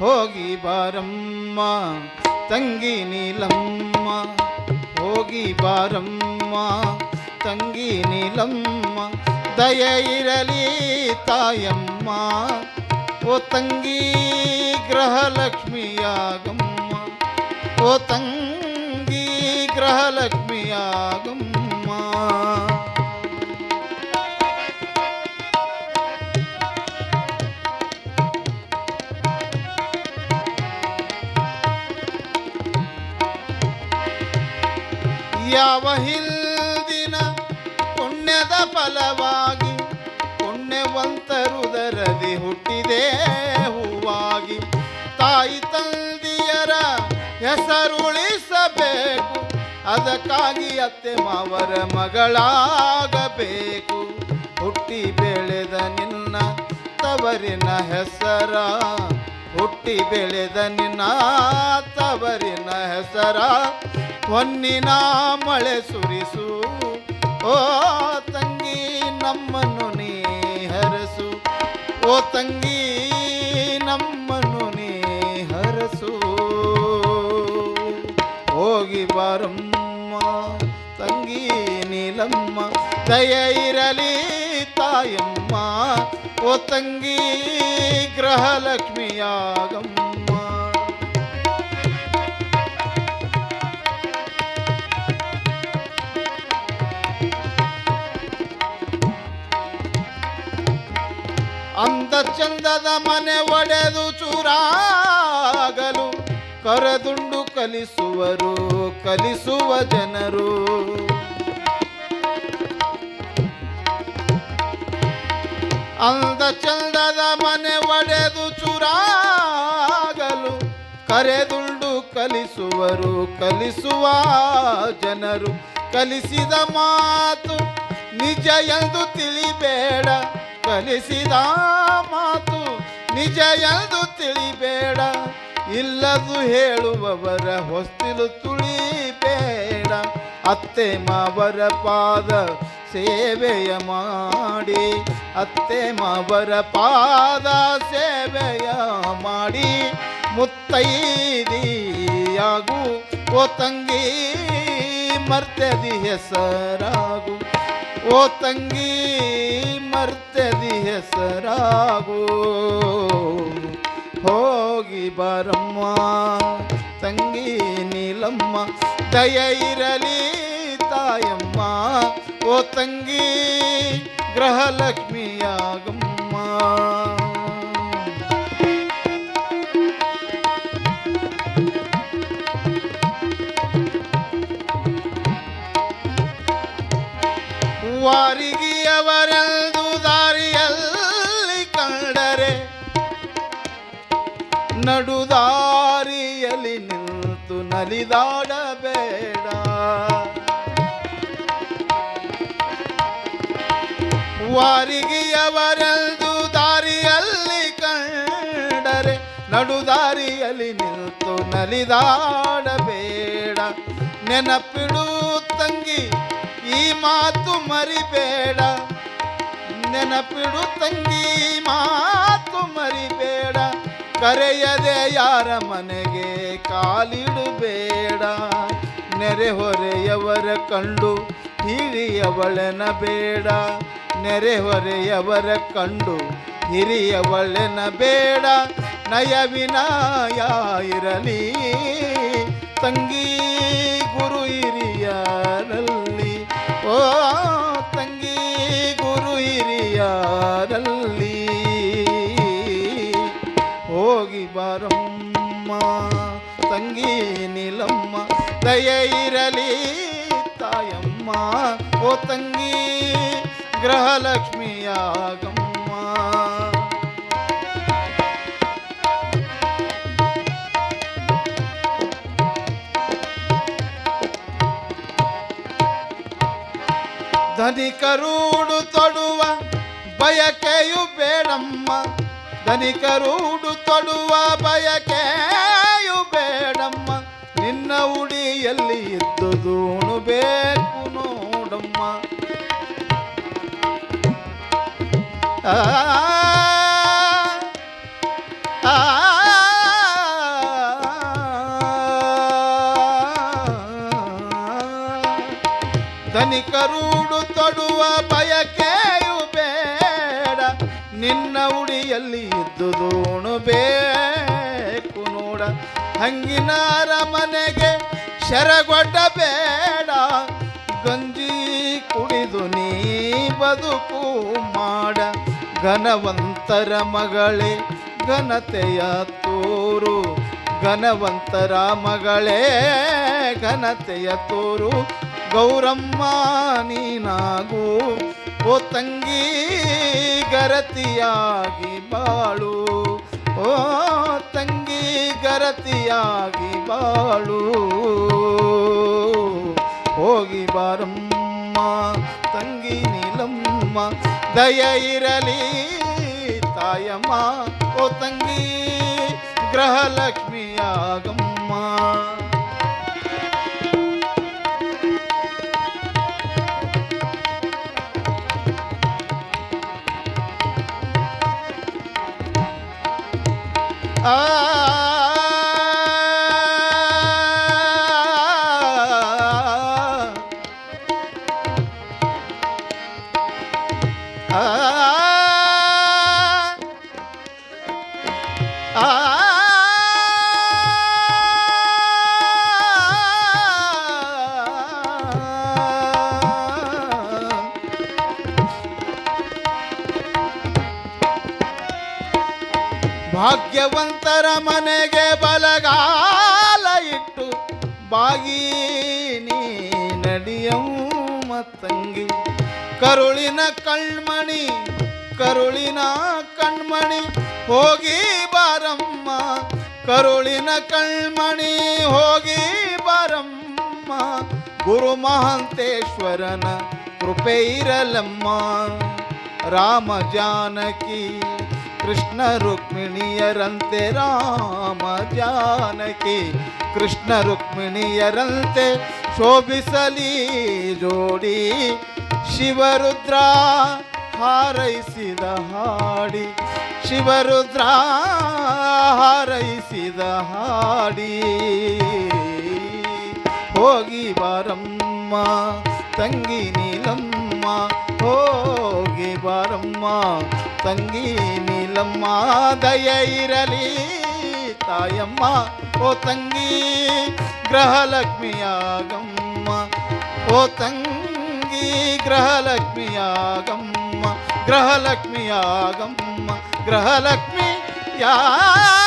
ಹೋಗಿ ಬಾರಮ್ಮ, ತಂಗಿ ನೀಲಮ್ಮ. ಹೋಗಿ ಬಾರಮ್ಮ, ತಂಗಿ ನೀಲಮ್ಮ. ದಯ ಇರಲಿ ತಾಯಮ್ಮ. ಓ ತಂಗಿ ಗೃಹಲಕ್ಷ್ಮಿಯಾಗಮ್ಮ. ಓ ತಂಗಿ ಯಾವ ಹಿಂದಿನ ಪುಣ್ಯದ ಫಲವಾಗಿ ಪುಣ್ಯವಂತರುದರದಿ ಹುಟ್ಟಿದೆ ಹೂವಾಗಿ? ತಾಯಿ ತಂದಿಯರ ಹೆಸರುಳಿಸಬೇಕು, ಅದಕ್ಕಾಗಿ ಅತ್ತೆ ಮಾವರ ಮಗಳಾಗಬೇಕು. ಹುಟ್ಟಿ ಬೆಳೆದ ನಿನ್ನ ತವರಿನ ಹೆಸರ, ಹುಟ್ಟಿ ಬೆಳೆದ ನಿನ್ನ ತವರಿನ ಹೆಸರ ಹೊನ್ನಿನ ಮಳೆ ಸುರಿಸು. ಓ ತಂಗಿ ನಮ್ಮನ್ನು ನೀ ಹರಸು. ಓ ತಂಗಿ ನಮ್ಮನ್ನು ನೀ ಹರಸು. ಹೋಗಿ ಬಾರಮ್ಮ ತಂಗಿ ನೀಲಮ್ಮ, ದಯ ಇರಲಿ ತಾಯಮ್ಮ. ಓ ತಂಗಿ ಗೃಹಲಕ್ಷ್ಮಿಯಾಗಮ್ಮ. ಚಂದದ ಮನೆ ಒಡೆದು ಚೂರಾಗಲು, ಕರೆದುಂಡು ಕಲಿಸುವರು, ಕಲಿಸುವ ಜನರು. ಅಂದ ಚಂದದ ಮನೆ ಒಡೆದು ಚೂರಾಗಲು, ಕರೆದುಂಡು ಕಲಿಸುವರು, ಕಲಿಸುವ ಜನರು. ಕಲಿಸಿದ ಮಾತು ನಿಜ ಎಂದು ತಿಳಿಬೇಡ ಕಲಿಸಿದ ಮಾತು ನಿಜ ಎಂದು ತಿಳಿಬೇಡ. ಇಲ್ಲದು ಹೇಳುವವರ ಹೊಸ್ತಿಲು ತುಳಿಬೇಡ. ಅತ್ತೆ ಮಾವರ ಪಾದ ಸೇವೆಯ ಮಾಡಿ, ಅತ್ತೆ ಮಾವರ ಪಾದ ಸೇವೆಯ ಮಾಡಿ. ಮುತ್ತೈದಿಯಾಗು, ಓ ತಂಗಿ, ಮರ್ತದಿ ಹೆಸರಾಗು. ಓ ತಂಗಿ ಹೆಸರಾಗು. ಹೋಗಿ ಬರಮ್ಮ ತಂಗಿ ನೀಲಮ್ಮ ದಯ ಇರಲಿ ತಾಯಮ್ಮ. ಓ ತಂಗಿ ಗೃಹಲಕ್ಷ್ಮಿಯಾಗಮ್ಮ. ವಾರಿಗಿಯವರೆಂದು ನಡುದಾರಿಯಲ್ಲಿ ನಿಂತು ನಲಿದಾಡಬೇಡ. ವಾರಿಗಿಯವರೆಂದು ದಾರಿಯಲ್ಲಿ ಕಂಡರೆ ನಡುದಾರಿಯಲ್ಲಿ ನಿಂತು ನಲಿದಾಡಬೇಡ. ನೆನಪಿಡು ತಂಗಿ, ಈ ಮಾತು ಮರಿಬೇಡ. ನೆನಪಿಡು ತಂಗಿ ಮಾತು ಮರಿಬೇಡ. ಕರೆಯದೆ ಯಾರ ಮನೆಗೆ ಕಾಲಿಡಬೇಡ. ನೆರೆಹೊರೆಯವರ ಕಂಡು ಹಿರಿಯವಳೆನ ಬೇಡ. ನೆರೆಹೊರೆಯವರ ಕಂಡು ಹಿರಿಯವಳೆನ ಬೇಡ. ನಯವಿನಾಯ ಇರಲಿ, ತಂಗಿ ನೀಲಮ್ಮ ದಯ ಇರಲಿ ತಾಯಮ್ಮ. ಓ ತಂಗಿ ಗ್ರಹಲಕ್ಷ್ಮಿಯಾಗಮ್ಮ ಧನಿಕರೂಡು ತೊಡುವ ಬಯಕೆಯು ಬೇಡಮ್ಮ. ಧನಿಕರೂಡು ತೊಡುವ ಬೇಡಮ್ಮ ನಿನ್ನ ಉಡಿಯಲ್ಲಿ ಇದ್ದುದೂಣು ಬೇಕು ನೋಡಮ್ಮ ಆ ಧನಿಕರೂಡು ತೊಡುವ ಬಯಕೆಯು ಬೇಡ ನಿನ್ನ ಉಡಿಯಲ್ಲಿ ಇದ್ದುದೂಣು ಬೇಡ ಹಂಗಿನ ಮನೆಗೆ ಶರಗೊಡ್ಡ ಬೇಡ ಗಂಜಿ ಕುಡಿದು ನೀ ಬದುಕು ಮಾಡ. ಘನವಂತರ ಮಗಳೇ, ಘನತೆಯ ತೋರು. ಘನವಂತರ ಮಗಳೇ, ಘನತೆಯ ತೋರು. ಗೌರಮ್ಮ ನೀನಾಗು, ಓ ತಂಗಿ, ಗರತಿಯಾಗಿ ಬಾಳು. ಓ ತಂಗಿ ಗರತಿಯಾಗಿ ಬಾಳು. ಹೋಗಿ ಬಾರಮ್ಮ ತಂಗಿ ನೀಲಮ್ಮ ದಯ ಇರಲಿ ತಾಯಮ್ಮ. ಓ ತಂಗಿ ಗೃಹಲಕ್ಷ್ಮಿಯಾಗಮ್ಮ. ಭಾಗ್ಯವಂತರ ಮನೆಗೆ ಬಲಗಾಲ ಇಟ್ಟು, ಬಾಗಿ ನಡಿಯಮ್ಮ ತಂಗಿ ಕರುಳಿನ ಕಣ್ಮಣಿ ಕರುಳಿನ ಕಣ್ಮಣಿ, ಹೋಗಿ ಬಾರಮ್ಮ, ಕರುಳಿನ ಕಣ್ಮಣಿ, ಹೋಗಿ ಬಾರಮ್ಮ, ಗುರು ಮಹಾಂತೇಶ್ವರನ ಕೃಪೆ ಇರಲಮ್ಮ, ರಾಮ ಜಾನಕಿ. ಕೃಷ್ಣ ರುಕ್ಮಿಣಿಯರಂತೆ ರಾಮ ಜಾನಕಿ. ಕೃಷ್ಣ ರುಕ್ಮಿಣಿಯರಂತೆ ಶೋಭಿಸಲಿ, ಜೋಡಿ. ಶಿವರುದ್ರ ಹಾರೈಸಿದ ಹಾಡಿ. ಶಿವರುದ್ರ ಹಾರೈಸಿದ ಹಾಡಿ. ಹೋಗಿ ಬಾರಮ್ಮ, ತಂಗಿ ನೀಲಮ್ಮ. ಹೋಗಿ ಬಾರಮ್ಮ, ತಂಗಿ ನೀಲಮ್ಮ ದಯ ಇರಲಿ ತಾಯಮ್ಮ ಓ ತಂಗಿ ಗೃಹಲಕ್ಷ್ಮಿಯಾಗಮ್ಮ ಓ ತಂಗಿ ಗೃಹಲಕ್ಷ್ಮಿಯಾಗಮ್ಮ ಗೃಹಲಕ್ಷ್ಮಿಯಾಗಮ್ಮ ಗೃಹಲಕ್ಷ್ಮಿ ಯಾಗಮ್ಮ